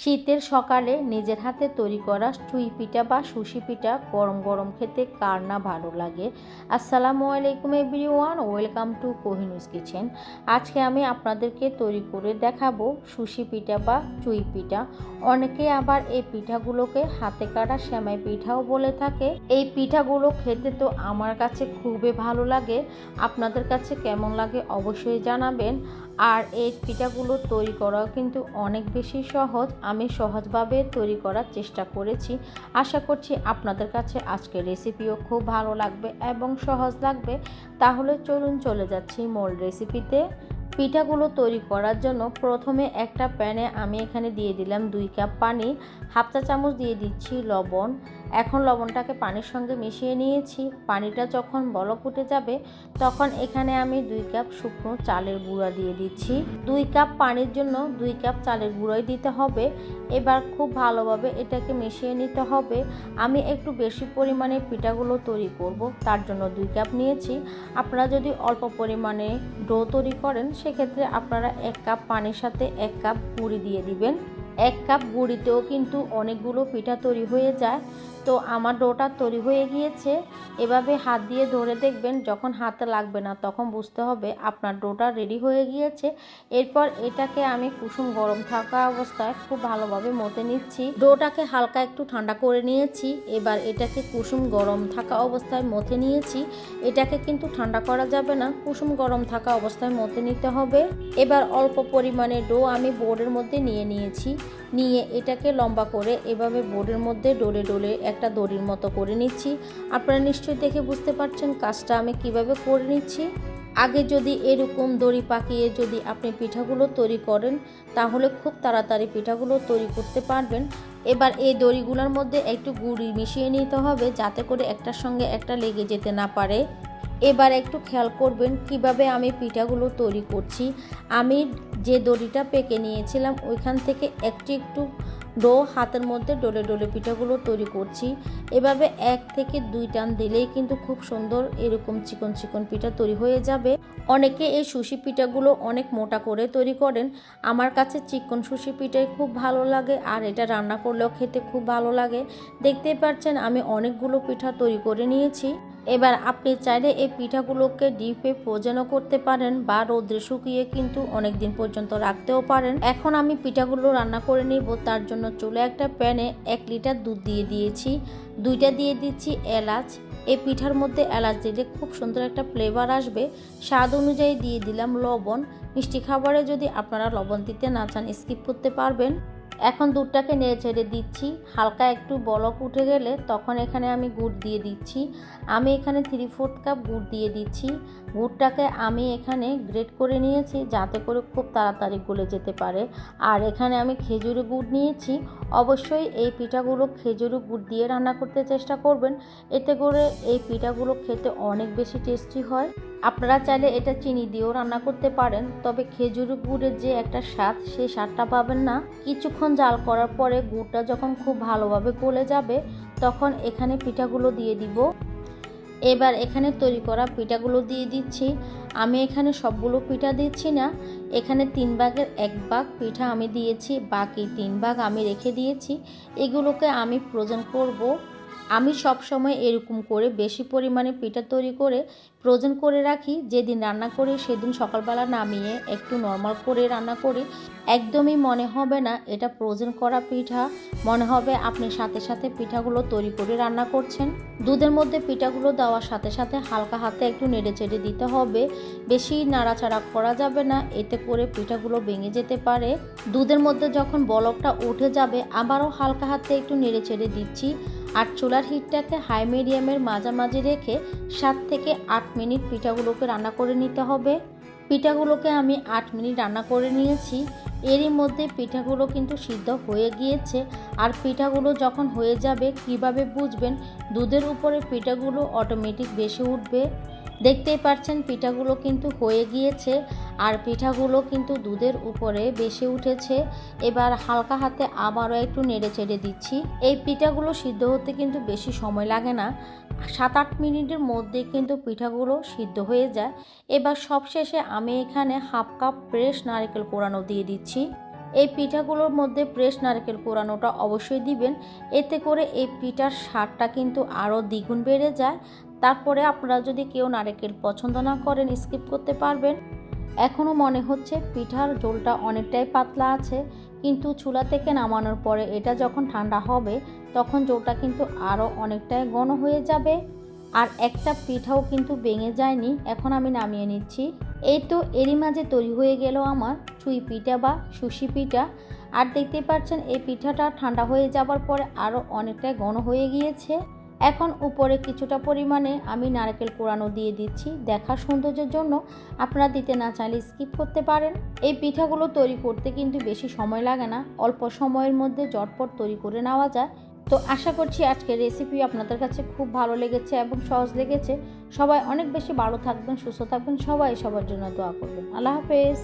শীতের সকালে নিজের হাতে তৈরি করা চুই পিঠা বা সুশি পিঠা গরম গরম খেতে কার না ভালো লাগে? আসসালামু আলাইকুম এভরি ওয়ান ওয়েলকাম টু কোহিনুস কিচেন। আজকে আমি আপনাদেরকে তৈরি করে দেখাবো সুশি পিঠা বা চুই পিঠা। অনেকে আবার এই পিঠাগুলোকে হাতে কাটা শ্যামাই পিঠাও বলে থাকে। এই পিঠাগুলো খেতে তো আমার কাছে খুবই ভালো লাগে। আপনাদের কাছে কেমন লাগে অবশ্যই জানাবেন। আর এই পিঠাগুলো তৈরি করাও কিন্তু অনেক বেশি সহজ। আমি সহজভাবে তৈরি করার চেষ্টা করেছি। আশা করছি আপনাদের কাছে আজকের রেসিপিও খুব ভালো লাগবে এবং সহজ লাগবে। তাহলে চলুন চলে যাচ্ছি মূল রেসিপিতে পিঠাগুলো তৈরি করার জন্য প্রথমে একটা প্যানে আমি এখানে দিয়ে দিলাম দুই কাপ পানি, হাফ চা চামচ দিয়ে দিচ্ছি লবণ এখন লবণটাকে পানির সঙ্গে মিশিয়ে নিয়েছি। পানিটা যখন বলক উঠে যাবে, তখন এখানে আমি দুই কাপ শুকনো চালের গুঁড়া দিয়ে দিচ্ছি। দুই কাপ পানির জন্য দুই কাপ চালের গুঁড়োই দিতে হবে। এবার খুব ভালোভাবে এটাকে মিশিয়ে নিতে হবে। আমি একটু বেশি পরিমাণে পিঠাগুলো তৈরি করব, তার জন্য দুই কাপ নিয়েছি। আপনারা যদি অল্প পরিমাণে ডো তৈরি করেন, সেক্ষেত্রে আপনারা এক কাপ পানির সাথে এক কাপ গুঁড়ি দিয়ে দিবেন। এক কাপ গুঁড়িতেও কিন্তু অনেকগুলো পিঠা তৈরি হয়ে যায়। তো আমার ডোটা তৈরি হয়ে গিয়েছে। এভাবে হাত দিয়ে ধরে দেখবেন যখন হাতে লাগবে না তখন বুঝতে হবে আপনার ডোটা রেডি হয়ে গিয়েছে। এরপর এটাকে আমি কুসুম গরম থাকা অবস্থায় খুব ভালোভাবে মতে নিচ্ছি। ডোটাকে হালকা একটু ঠান্ডা করে নিয়েছি। এবার এটাকে কুসুম গরম থাকা অবস্থায় মতে নিয়েছি। এটাকে কিন্তু ঠান্ডা করা যাবে না, কুসুম গরম থাকা অবস্থায় মতে নিতে হবে। এবার অল্প পরিমাণে ডো আমি বোর্ডের মধ্যে নিয়ে নিয়েছি। নিয়ে এটাকে লম্বা করে এভাবে বোর্ডের মধ্যে ডোলে ডোলে একটা দড়ির মতো করে নিচ্ছি। আপনারা নিশ্চয়ই দেখে বুঝতে পারছেন কাজটা আমি কীভাবে করে নিচ্ছি। আগে যদি এরকম দড়ি পাকিয়ে যদি আপনি পিঠাগুলো তৈরি করেন, তাহলে খুব তাড়াতাড়ি পিঠাগুলো তৈরি করতে পারবেন। এবার এই দড়িগুলোর মধ্যে একটু গুড়ি মিশিয়ে নিতে হবে যাতে করে একটার সঙ্গে একটা লেগে যেতে না পারে। এবার একটু খেয়াল করবেন কীভাবে আমি পিঠাগুলো তৈরি করছি। আমি যে দড়িটা পেকে নিয়েছিলাম, ওইখান থেকে একটু একটু ডো হাতের মধ্যে ডলে ডলে পিঠাগুলো তৈরি করছি। এভাবে এক থেকে দুই টান দিলেই কিন্তু খুব সুন্দর এরকম চিকন চিকন পিঠা তৈরি হয়ে যাবে। অনেকে এই সুশি পিঠাগুলো অনেক মোটা করে তৈরি করেন। আমার কাছে চিকন সুশি পিঠাই খুব ভালো লাগে আর এটা রান্না করলেও খেতে খুব ভালো লাগে। দেখতেই পাচ্ছেন আমি অনেকগুলো পিঠা তৈরি করে নিয়েছি। এবার আপনি চাইলে এই পিঠাগুলোকে ডিপে ফ্রোজেনও করতে পারেন বা রোদ্রে শুকিয়ে কিন্তু অনেক দিন পর্যন্ত রাখতেও পারেন। এখন আমি পিঠাগুলো রান্না করে নিব। তার জন্য চুলে একটা প্যানে এক লিটার দুধ দিয়ে দিয়েছি। দুইটা দিয়ে দিচ্ছি এলাচ। এই পিঠার মধ্যে এলাচ দিলে খুব সুন্দর একটা ফ্লেভার আসবে। স্বাদ অনুযায়ী দিয়ে দিলাম লবণ। মিষ্টি খাবারে যদি আপনারা লবণ দিতে না চান স্কিপ করতে পারবেন। এখন দুধটাকে নেড়ে ছেড়ে দিচ্ছি। হালকা একটু বলক উঠে গেলে তখন এখানে আমি গুড় দিয়ে দিচ্ছি। আমি এখানে থ্রি ফোর্থ কাপ গুড় দিয়ে দিচ্ছি। গুড়টাকে আমি এখানে গ্রেট করে নিয়েছি যাতে করে খুব তাড়াতাড়ি গলে যেতে পারে। আর এখানে আমি খেজুরি গুড় নিয়েছি। অবশ্যই এই পিঠাগুলো খেজুরি গুড় দিয়ে রান্না করতে চেষ্টা করবেন। এতে করে এই পিঠাগুলো খেতে অনেক বেশি টেস্টি হয়। আপনারা চাইলে এটা চিনি দিয়েও রান্না করতে পারেন, তবে খেজুর গুড়ের যে একটা স্বাদ সেই স্বাদটা পাবেন না। কিছুক্ষণ জাল করার পরে গুড়টা যখন খুব ভালোভাবে গলে যাবে, তখন এখানে পিঠাগুলো দিয়ে দিব। এবার এখানে তৈরি করা পিঠাগুলো দিয়ে দিচ্ছি। আমি এখানে সবগুলো পিঠা দিচ্ছি না। এখানে তিন ভাগের এক ভাগ পিঠা আমি দিয়েছি, বাকি তিন ভাগ আমি রেখে দিয়েছি। এগুলোকে আমি ফ্রোজেন করব। আমি সব সময় এরকম করে বেশি পরিমাণে পিঠা তৈরি করে ফ্রোজেন করে রাখি। যেদিন রান্না করি, সেদিন সকালবেলা নামিয়ে একটু নর্মাল করে রান্না করি। একদমই মনে হবে না, এটা ফ্রোজেন করা পিঠা। মনে হবে আপনি সাথে সাথে পিঠাগুলো তৈরি করে রান্না করছেন। দুধের মধ্যে পিঠাগুলো দেওয়ার সাথে সাথে হালকা হাতে একটু নেড়ে চেড়ে দিতে হবে। বেশি নাড়াচাড়া করা যাবে না, এতে করে পিঠাগুলো ভেঙে যেতে পারে। দুধের মধ্যে যখন বলকটা উঠে যাবে, আবারও হালকা হাতে একটু নেড়ে চেড়ে দিচ্ছি। আর চুলার হিটটাকে হাই মিডিয়ামের মাঝামাঝি রেখে সাত থেকে আট মিনিট পিঠাগুলোকে রান্না করে নিতে হবে। পিঠাগুলোকে আমি আট মিনিট রান্না করে নিয়েছি। এরই মধ্যে পিঠাগুলো কিন্তু সিদ্ধ হয়ে গিয়েছে। আর পিঠাগুলো যখন হয়ে যাবে, কীভাবে বুঝবেন? দুধের উপরে পিঠাগুলো অটোমেটিক বেশি উঠবে। দেখতেই পাচ্ছেন, পিঠাগুলো কিন্তু হয়ে গিয়েছে আর পিঠাগুলো কিন্তু দুধের উপরে বেশি উঠেছে। এবার হালকা হাতে আবারও একটু নেড়ে চেড়ে দিচ্ছি। এই পিঠাগুলো সিদ্ধ হতে কিন্তু বেশি সময় লাগে না। সাত আট মিনিটের মধ্যে কিন্তু পিঠাগুলো সিদ্ধ হয়ে যায়। এবার সবশেষে আমি এখানে হাফ কাপ ফ্রেশ নারকেল কোরানো দিয়ে দিচ্ছি। এই পিঠাগুলোর মধ্যে প্রেস নারকেল কোরানোটা অবশ্যই দিবেন। এতে করে এই পিঠার স্বাদটা কিন্তু আরও দ্বিগুণ বেড়ে যায়। তারপরে আপনারা যদি কেউ নারকেল পছন্দ না করেন স্কিপ করতে পারবেন। এখনও মনে হচ্ছে পিঠার ঝোলটা অনেকটাই পাতলা আছে, কিন্তু চুলা থেকে নামানোর পরে এটা যখন ঠান্ডা হবে, তখন জোরটা কিন্তু আরও অনেকটাই ঘন হয়ে যাবে। আর একটা পিঠাও কিন্তু ভেঙে যায়নি। এখন আমি নামিয়ে নিচ্ছি। এই তো এরই মাঝে তৈরি হয়ে গেল আমার চুই পিঠা বা সুশি পিঠা। আর দেখতে পাচ্ছেন, এই পিঠাটা ঠান্ডা হয়ে যাবার পরে আরও অনেকটাই ঘন হয়ে গিয়েছে। এখন উপরে কিছুটা পরিমাণে আমি নারকেল কোড়ানো দিয়ে দিচ্ছি দেখার সৌন্দর্যের জন্য। আপনারা দিতে না চাইলে স্কিপ করতে পারেন। এই পিঠাগুলো তৈরি করতে কিন্তু বেশি সময় লাগে না। অল্প সময়ের মধ্যে জটপট তৈরি করে নেওয়া যায়। তো আশা করছি আজকের রেসিপি আপনাদের কাছে খুব ভালো লেগেছে এবং সহজ লেগেছে। সবাই অনেক বেশি ভালো থাকবেন, সুস্থ থাকবেন। সবাই সবার জন্য দোয়া করবেন। আল্লাহ হাফেজ।